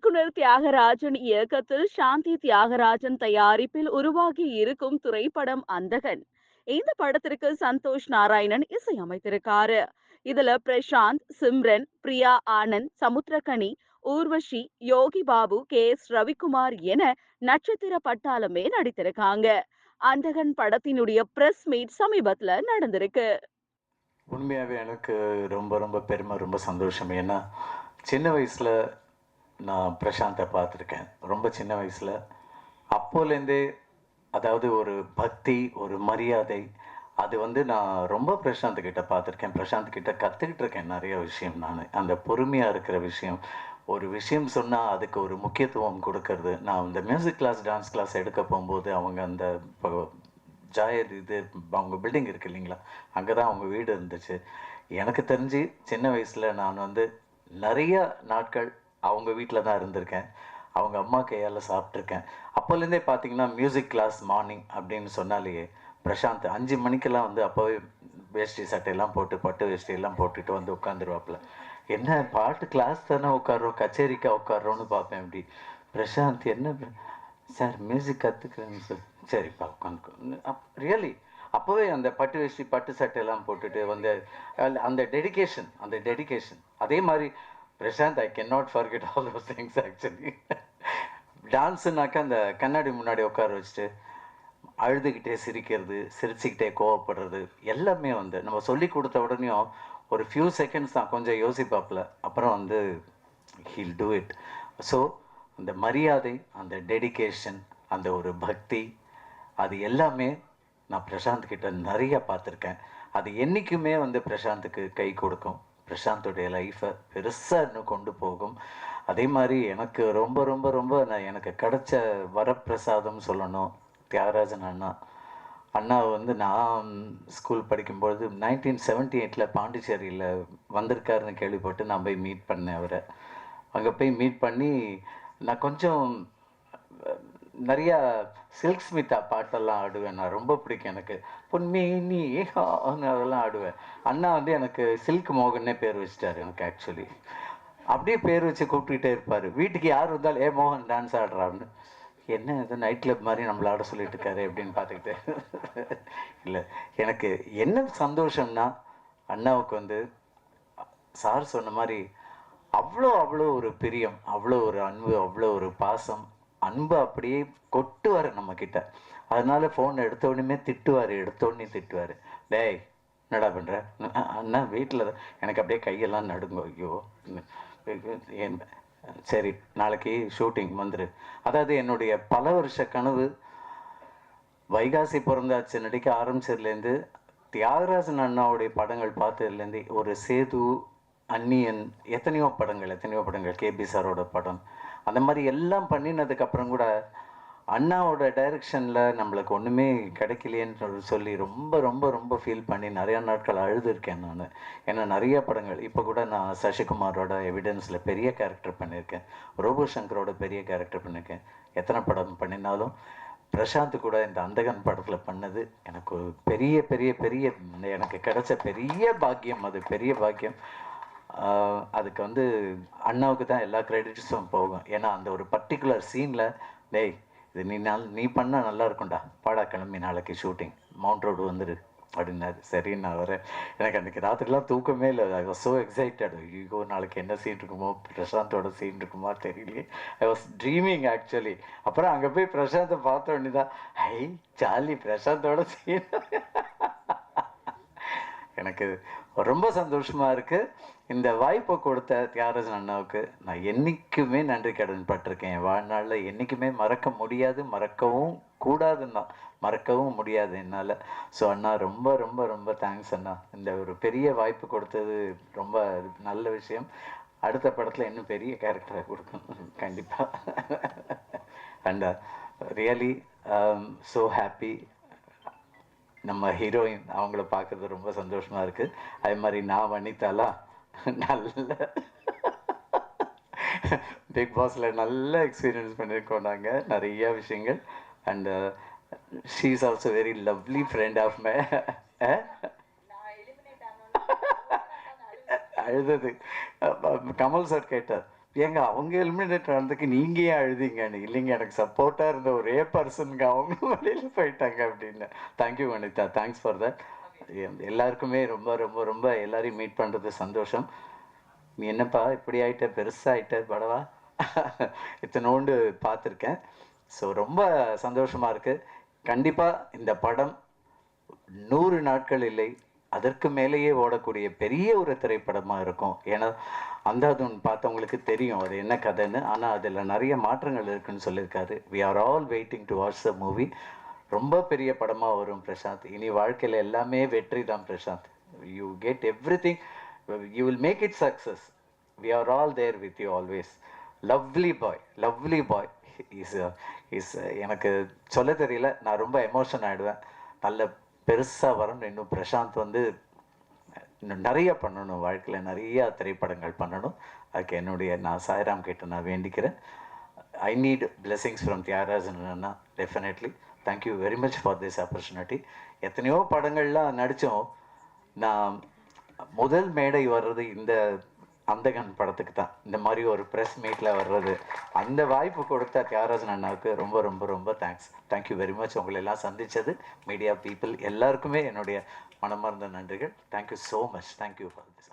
இயக்குனர் தியாகராஜன் இயக்கத்தில் சாந்தி தியாகராஜன் தயாரிப்பில் உருவாகி இருக்கும் திரைப்படம் அந்தகன். இந்த படத்திற்கு சந்தோஷ் நாராயணன் இசையமைத்திருக்காரு. இதுல பிரசாந்த் சிம்ரன் பிரியா ஆனந்த் சமுத்திரகனி ஊர்வஷி யோகி பாபு கே எஸ் ரவிக்குமார் என நட்சத்திர பட்டாளமே நடித்திருக்காங்க. அந்தகன் படத்தினுடைய பிரஸ் மீட் சமீபத்துல நடந்திருக்கு. உண்மையாகவே எனக்கு ரொம்ப ரொம்ப பெருமை ரொம்ப சந்தோஷம். ஏன்னா சின்ன வயசில் நான் பிரசாந்தை பார்த்துருக்கேன். ரொம்ப சின்ன வயசில். அப்போலேருந்தே அதாவது ஒரு பக்தி ஒரு மரியாதை அது வந்து நான் ரொம்ப பிரசாந்த் கிட்ட பார்த்துருக்கேன். பிரசாந்த் கிட்ட கற்றுக்கிட்டு இருக்கேன் நிறைய விஷயம் நான். அந்த பொறுமையாக இருக்கிற விஷயம். ஒரு விஷயம் சொன்னால் அதுக்கு ஒரு முக்கியத்துவம் கொடுக்கறது. நான் இந்த மியூசிக் கிளாஸ் டான்ஸ் கிளாஸ் எடுக்க போகும்போது அவங்க அந்த ஜாயர் இது அவங்க பில்டிங் இருக்கு இல்லைங்களா? அங்கே தான் அவங்க வீடு இருந்துச்சு. எனக்கு தெரிஞ்சு சின்ன வயசில் நான் வந்து நிறைய நாட்கள் அவங்க வீட்டில் தான் இருந்திருக்கேன். அவங்க அம்மா கையால் சாப்பிட்ருக்கேன் அப்போலேருந்தே பார்த்தீங்கன்னா மியூசிக் கிளாஸ் மார்னிங் அப்படின்னு சொன்னாலேயே பிரசாந்த் அஞ்சு மணிக்கெல்லாம் வந்து அப்போவே வேஷ்டி சட்டையெல்லாம் போட்டு பட்டு வேஷ்டியெல்லாம் போட்டுட்டு வந்து உட்காந்துருவாப்புல. என்ன பாட்டு கிளாஸ் தானே உட்காடுறோம் கச்சேரிக்கா உட்காடுறோன்னு பார்ப்பேன் அப்படி. பிரசாந்த் என்ன சார் மியூசிக் கற்றுக்கிறேன்னு சார். சரிப்பா உட்காந்து அப் ரியலி அப்போவே அந்த பட்டு வேஷ்டி பட்டு சட்டையெல்லாம் போட்டுட்டு வந்து அந்த- அந்த டெடிகேஷன் அந்த டெடிகேஷன் அதே மாதிரி Prashanth I can not forget all those things actually டான்ஸுனாக்கா அந்த கண்ணாடி முன்னாடி உட்கார வச்சுட்டு அழுதுகிட்டே சிரிக்கிறது சிரிச்சுக்கிட்டே கோவப்படுறது எல்லாமே வந்து நம்ம சொல்லி கொடுத்த உடனேயும் ஒரு ஃபியூ செகண்ட்ஸ் தான் கொஞ்சம் யோசிப்பாப்பில். அப்புறம் வந்து ஹீல் டூ இட் ஸோ அந்த மரியாதை அந்த டெடிகேஷன் அந்த ஒரு பக்தி அது எல்லாமே நான் பிரசாந்த் கிட்ட நிறைய பார்த்துருக்கேன். அது என்றைக்குமே வந்து பிரசாந்துக்கு கை கொடுக்கும். பிரசாந்தோடைய லைஃப்பை பெருசாக இன்னும் கொண்டு போகும். அதே மாதிரி எனக்கு ரொம்ப ரொம்ப ரொம்ப நான் எனக்கு கிடைச்ச வரப்பிரசாதம் சொல்லணும். தியாகராஜன் அண்ணா. அண்ணா வந்து நான் ஸ்கூல் படிக்கும்பொழுது நைன்டீன் செவன்ட்டி எயிட்டில் பாண்டிச்சேரியில் வந்திருக்காருன்னு கேள்விப்பட்டு நான் போய் மீட் பண்ணேன் அவரை. அங்கே போய் மீட் பண்ணி நான் கொஞ்சம் நிறையா சில்க் ஸ்மிதா பாட்டெல்லாம் ஆடுவேன். நான் ரொம்ப பிடிக்கும் எனக்கு. பொன்மே நீ அதெல்லாம் ஆடுவேன். அண்ணா வந்து எனக்கு சில்க் மோகன்னே பேர் வச்சிட்டாரு எனக்கு ஆக்சுவலி அப்படியே பேர் வச்சு கூப்பிட்டுக்கிட்டே இருப்பார். வீட்டுக்கு யார் இருந்தாலும் ஏ மோகன் டான்ஸ் ஆடுறான்னு என்ன இது நைட் கிளப் மாதிரி நம்மள ஆட சொல்லிட்டு இருக்காரு அப்படின்னு பார்த்துக்கிட்டு. இல்லை எனக்கு என்ன சந்தோஷம்னா அண்ணாவுக்கு வந்து சார் சொன்ன மாதிரி அவ்வளோ அவ்வளோ ஒரு பிரியம் அவ்வளோ ஒரு அன்பு அவ்வளோ ஒரு பாசம் அன்பு அப்படியே கொட்டுவார் நம்ம கிட்ட அதனால ஃபோன் எடுத்த உடனே திட்டுவார் எடுத்த உடனே திட்டுவார். டேய் என்னடா பண்ணுற அண்ணா வீட்டில் எனக்கு அப்படியே கையெல்லாம் நடுங்கோ ஐயோ சரி நாளைக்கு ஷூட்டிங் வந்துரு. அதாவது என்னுடைய பல வருஷ கனவு வைகாசி பிறந்தாச்சு. நடிக்க ஆரம்பிச்சதுலேருந்து தியாகராஜன் அண்ணாவுடைய படங்கள் பார்த்ததுலேருந்து ஒரு சேது அந்நியன் எத்தனையோ படங்கள் எத்தனையோ படங்கள் கேபி சாரோட படம். அந்த மாதிரி எல்லாம் பண்ணினதுக்கப்புறம் கூட அண்ணாவோட டைரக்ஷனில் நம்மளுக்கு ஒன்றுமே கிடைக்கலையேன்னு சொல்லி ரொம்ப ரொம்ப ரொம்ப ஃபீல் பண்ணி நிறையா நாட்கள் அழுதுருக்கேன் நான். ஏன்னா நிறைய படங்கள். இப்போ கூட நான் சசிகுமாரோட எவிடன்ஸில் பெரிய கேரக்டர் பண்ணியிருக்கேன் ரோபோ சங்கரோட பெரிய கேரக்டர் பண்ணியிருக்கேன் எத்தனை படம் பண்ணினாலும் பிரசாந்த் கூட இந்த அந்தகன் படத்தில் பண்ணது எனக்கு ஒரு பெரிய பெரிய பெரிய எனக்கு கிடைச்ச பெரிய பாக்கியம். அது பெரிய பாக்கியம். அதுக்கு வந்து அண்ணாவுக்கு தான் எல்லா கிரெடிட்ஸும் போகும். ஏன்னா அந்த ஒரு பர்டிகுலர் சீனில் டேய் இது நீ நாள் நீ பண்ணால் நல்லா இருக்கும்டா. பாடா கிளம்பி நாளைக்கு ஷூட்டிங் மவுண்ட் ரோடு வந்துடு அப்படின்னாரு. சரி நான் வரேன். எனக்கு அன்றைக்கி ராத்திரிலாம் தூக்கமே இல்லை. ஐ வாஸ் ஸோ எக்ஸைட்டட் ஐயோ நாளைக்கு என்ன சீன் இருக்குமோ? பிரசாந்தோட சீன் இருக்குமா? தெரியலையே. ஐ வாஸ் ட்ரீமிங் ஆக்சுவலி அப்புறம் அங்கே போய் பிரசாந்தை பார்த்த உடனே தான் ஐ ஜாலி பிரசாந்தோட சீன் எனக்கு ரொம்ப சந்தோஷமாக இருக்குது இந்த வாய்ப்பை கொடுத்த தியாகராஜன் அண்ணாவுக்கு நான் என்றைக்குமே நன்றி கடன் பட்டிருக்கேன். என் வாழ்நாளில் என்னைக்குமே மறக்க முடியாது மறக்கவும் கூடாதுன்னா மறக்கவும் முடியாது என்னால். ஸோ அண்ணா ரொம்ப ரொம்ப ரொம்ப தேங்க்ஸ் அண்ணா. இந்த ஒரு பெரிய வாய்ப்பு கொடுத்தது ரொம்ப நல்ல விஷயம். அடுத்த படத்தில் இன்னும் பெரிய கேரக்டரை கொடுக்கணும். கண்டிப்பாக and really so um, happy நம்ம ஹீரோயின் அவங்கள பார்க்கறது ரொம்ப சந்தோஷமா இருக்கு. அதே மாதிரி நான் வனிதாலா நல்ல பிக் பாஸ்ல நல்ல எக்ஸ்பீரியன்ஸ் பண்ணியிருக்கோம் நாங்கள் நிறைய விஷயங்கள். And she is also very lovely friend of my அழுதது. கமல் சார் கேட்டார் ஏங்க அவங்க எலிமினேட் ஆனதுக்கு நீங்க ஏன் அழுதீங்கன்னு இல்லைங்க எனக்கு சப்போர்ட்டா இருந்த ஒரே பர்சனுங்க அவங்க வெளியில போயிட்டாங்க அப்படின்னு. Thank you Vanitha. Thanks for that எல்லாருக்குமே ரொம்ப ரொம்ப ரொம்ப எல்லாரையும் மீட் பண்றது சந்தோஷம். நீ என்னப்பா இப்படி ஆயிட்ட? பெருசாயிட்ட படவா? இத்தனோண்டு பார்த்துருக்கேன். ஸோ ரொம்ப சந்தோஷமா இருக்கு. கண்டிப்பா இந்த படம் நூறு நாட்கள் இல்லை. அதற்கு மேலேயே ஓடக்கூடிய பெரிய ஒரு திரைப்படமாக இருக்கும். ஏன்னா அந்தாதுன் பார்த்தவங்களுக்கு தெரியும் அது என்ன கதைன்னு. ஆனால் அதில் நிறைய மாற்றங்கள் இருக்குன்னு சொல்லியிருக்காரு. We are all waiting to watch the movie ரொம்ப பெரிய படமாக வரும் பிரசாந்த். இனி வாழ்க்கையில் எல்லாமே வெற்றி தான் Prashanth. You get everything you will make it success we are all there with you always lovely boy lovely boy is is எனக்கு சொல்ல தெரியல. நான் ரொம்ப எமோஷன் ஆகிடுவேன் நல்ல பெருசாக வரணும் இன்னும் பிரசாந்த் வந்து இன்னும் நிறைய பண்ணணும் வாழ்க்கையில் நிறையா திரைப்படங்கள் பண்ணணும். அதுக்கு என்னுடைய நான் சாய்ராம் கிட்ட நான் வேண்டிக்கிறேன். I need blessings from Thiyagarajan Anna definitely thank you very much for this opportunity எத்தனையோ படங்கள்லாம் நடித்தோம். நான் முதல் மேடை வர்றது இந்த அந்தகன் படத்துக்கு தான். இந்த மாதிரி ஒரு ப்ரெஸ் மீட்டில் வர்றது. அந்த வாய்ப்பு கொடுத்த தியாகராஜன் அண்ணாவுக்கு ரொம்ப ரொம்ப ரொம்ப தேங்க்ஸ் தேங்க்யூ வெரி மச் உங்களை எல்லாம் சந்தித்தது மீடியா பீப்புள் எல்லாருக்குமே என்னுடைய மனமார்ந்த நன்றிகள். Thank you so much thank you for this